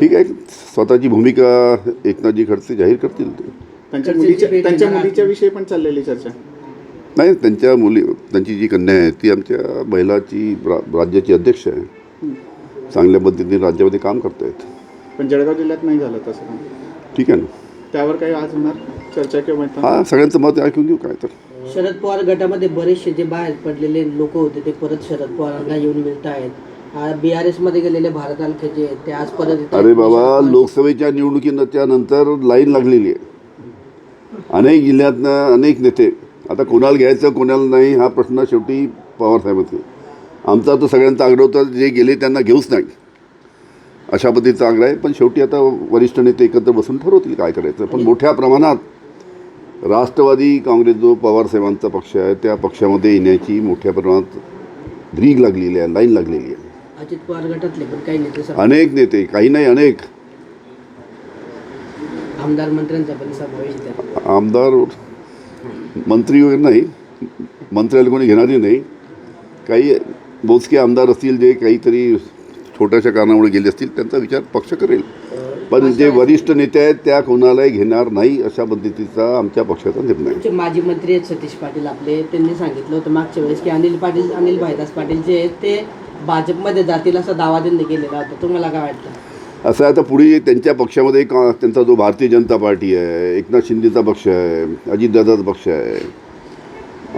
ठीक आहे. स्वतःची भूमिका एकनाथजी खडसे जाहीर करतील. ते त्यांच्या मुलीच्या त्यांच्या मुलीच्या विषयी पण चाललेली चर्चा. नाही त्यांच्या मुली त्यांची जी कन्या आहे ती आमच्या महिलाची रा- राज्याची अध्यक्ष आहे. चांगल्या पद्धतीने राज्यामध्ये काम करतायत. पण जळगाव जिल्ह्यात नाही झालं तसं. ठीक आहे ना. त्यावर काही आज होणार चर्चा किंवा? हा सगळ्यांचं मत ऐकून घेऊ काय तर. शरद पवार गटामध्ये बरेचसे जे बाहेर पडलेले लोक होते ते परत शरद पवारांना येऊन मिळत आहेत. गेलेले भारत ते आज परत. अरे बाबा पवार- लोकसभेच्या निवडणुकीच्या नंतर लाईन लागलेली आहे. अनेक जिल्ह्यातनं अनेक नेते. आता कोणाला घ्यायचं कोणाला नाही हा प्रश्न शेवटी पवारसाहेबांचा आमचा तर सगळ्यांचा आग्रह होता जे गेले त्यांना घेऊच नाही. अशा पद्धतीचा आग्रह आहे पण शेवटी आता वरिष्ठ नेते एकत्र बसून ठरवतील काय करायचं. पण मोठ्या प्रमाणात राष्ट्रवादी काँग्रेस जो पवारसाहेबांचा पक्ष आहे त्या पक्षामध्ये येण्याची मोठ्या प्रमाणात रीग लागलेली आहे लाईन लागलेली आहे. अजित पवार गटातले पण काही नेते अनेक नेते काही नाही अनेक. आमदार मंत्र्यांचा पण समावेश त्यात. आमदार मंत्री वगैरे नाही. मंत्र्याला कोणी घेणारही नाही. काही मोजके आमदार असतील जे काहीतरी छोट्याशा कारणामुळे गेले असतील त्यांचा विचार पक्ष करेल. पण जे वरिष्ठ नेते आहेत त्या कोणालाही घेणार नाही अशा पद्धतीचा आमच्या पक्षाचा निर्णय. आहे. माजी मंत्री आहेत सतीश पाटील आपले त्यांनी सांगितलं होतं मागच्या वेळेस की अनिल पाटील अनिल भाईदास पाटील जे आहेत ते भाजपमध्ये जातील असा दावा त्यांनी केलेला होता. तुम्हाला काय वाटतं? असं आहे आता पुढे त्यांच्या पक्षामध्ये का त्यांचा जो भारतीय जनता पार्टी आहे एकनाथ शिंदेचा पक्ष आहे अजितदादाचा पक्ष आहे.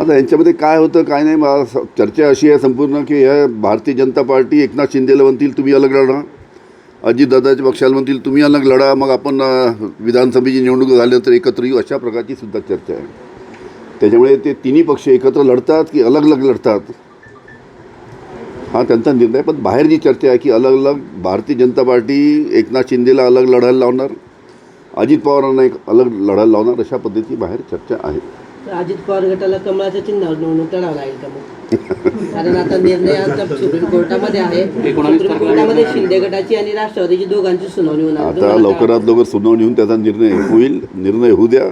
आता यांच्यामध्ये काय होतं काय नाही मला स- चर्चा अशी आहे संपूर्ण की ह्या भारतीय जनता पार्टी एकनाथ शिंदेला म्हणतील तुम्ही अलग लढा. अजितदादाच्या पक्षाला म्हणतील तुम्ही अलग लढा. मग आपण अं, विधानसभेची निवडणूक झाल्यानंतर एकत्र येऊ अशा प्रकारची सुद्धा चर्चा आहे. त्याच्यामुळे ते तिन्ही पक्ष एकत्र लढतात की अलग अलग लढतात? हा त्यांचा निर्णय. पण बाहेर जी चर्चा आहे की अलग अलग भारतीय जनता पार्टी एकनाथ शिंदेला अलग लढायला लावणार अजित पवारांना एक अलग लढायला लावणार अशा पद्धतीची बाहेर चर्चा आहे. तर अजित पवार गटाला कमळाच्या चिन्हावर निवडणूक लढावं लागेल का मग? कारण आता निर्णय आता सुप्रीम कोर्टामध्ये आहे. सुप्रीम कोर्टामध्ये शिंदे गटाची आणि राष्ट्रवादीची दोघांची सुनावणी होणार. आता लवकरात लवकर सुनावणी होऊन त्याचा निर्णय होईल. निर्णय होऊ द्या.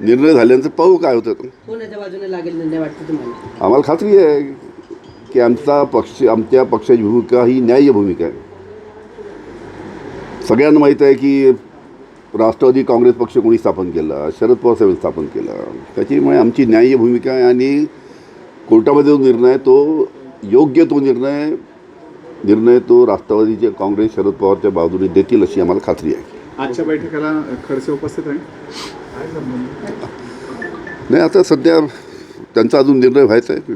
निर्णय झाल्यानंतर पाहू काय होतं? कोणाच्या बाजूने लागेल निर्णय वाटतं तुम्हाला? आम्हाला खात्री आहे. की आमचा पक्ष आमच्या पक्षाची भूमिका ही न्याय्य भूमिका आहे. सगळ्यांना माहीत आहे की राष्ट्रवादी काँग्रेस पक्ष कोणी स्थापन केला? शरद पवार साहेबांनी स्थापन केला. त्याच्यामुळे आमची न्याय्य भूमिका आहे आणि कोर्टामध्ये जो निर्णय आहे तो योग्य तो निर्णय निर्णय तो राष्ट्रवादीचे काँग्रेस शरद पवारच्या बाजूने देतील अशी आम्हाला खात्री आहे. आजच्या बैठकीला खडसे उपस्थित राहील नाही आता सध्या त्यांचा अजून निर्णय व्हायचा आहे.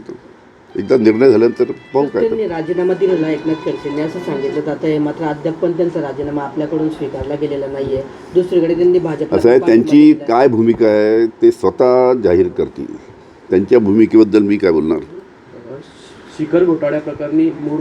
एकदा निर्णय झाल्यानंतर पाहू काय. त्यांनी राजीनामा दिलेला एकनाथ खडसेंनी असं सांगितलं जात. आहे मात्र अद्याप पण त्यांचा राजीनामा आपल्याकडून स्वीकारला गेलेला नाहीये. दुसरीकडे त्यांनी भाजप असं आहे त्यांची काय भूमिका आहे ते स्वतः जाहीर करतील. त्यांच्या भूमिकेबद्दल मी काय बोलणार? शिखर घोटाळ्या प्रकरणी मूळ